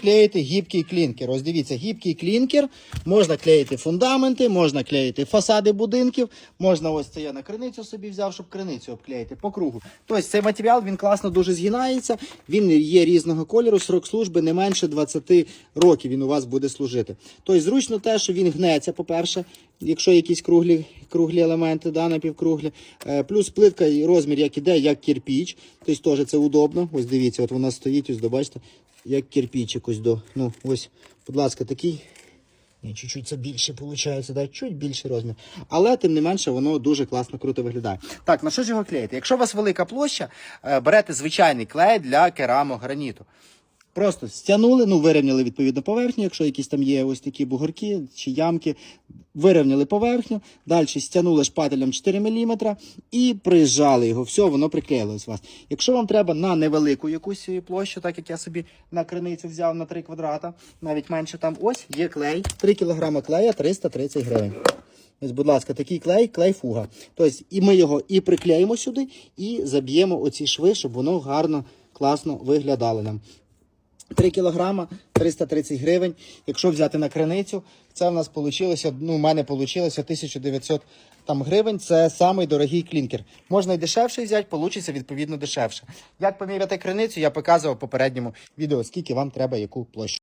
Клеїти гібкий клінкер. Ось дивіться, гібкий клінкер. Можна клеїти фундаменти, можна клеїти фасади будинків, можна ось це я на криницю собі взяв, щоб криницю обклеїти по кругу. Тобто цей матеріал він класно дуже згинається, він є різного кольору, срок служби не менше 20 років він у вас буде служити. Тобто зручно те, що він гнеться, по-перше, якщо якісь круглі, круглі елементи, да, напівкруглі. Е, плюс плитка і розмір, як іде, як кирпіч. Тобто теж це удобно. Ось дивіться, от вона стоїть, ось добачите, як кирпіч ось до. Ну, ось, будь ласка, такий. Ні, чуть-чуть це більше виходить, да? чуть більший розмір. Але тим не менше воно дуже класно круто виглядає. Так, на що ж його клеїти? Якщо у вас велика площа, е, берете звичайний клей для керамограніту. Просто стягнули, ну вирівняли відповідно поверхню, якщо якісь там є ось такі бугорки чи ямки, вирівняли поверхню, далі стягнули шпателем 4 мм і прижали його. Все, воно приклеїлось у вас. Якщо вам треба на невелику якусь площу, так як я собі на криницю взяв на 3 квадрата, навіть менше там, ось є клей, 3 кг клея 330 гривень. Ось, будь ласка, такий клей, клей фуга. Тобто, і ми його і приклеїмо сюди, і заб'ємо оці шви, щоб воно гарно, класно виглядало нам. 3 кілограма 330 гривень. Якщо взяти на криницю, це в нас вийшло, ну, у мене вийшло 1900 там, гривень. Це самий дорогий клінкер. Можна і дешевше взяти, вийде відповідно дешевше. Як поміряти криницю, я показував в попередньому відео, скільки вам треба яку площу.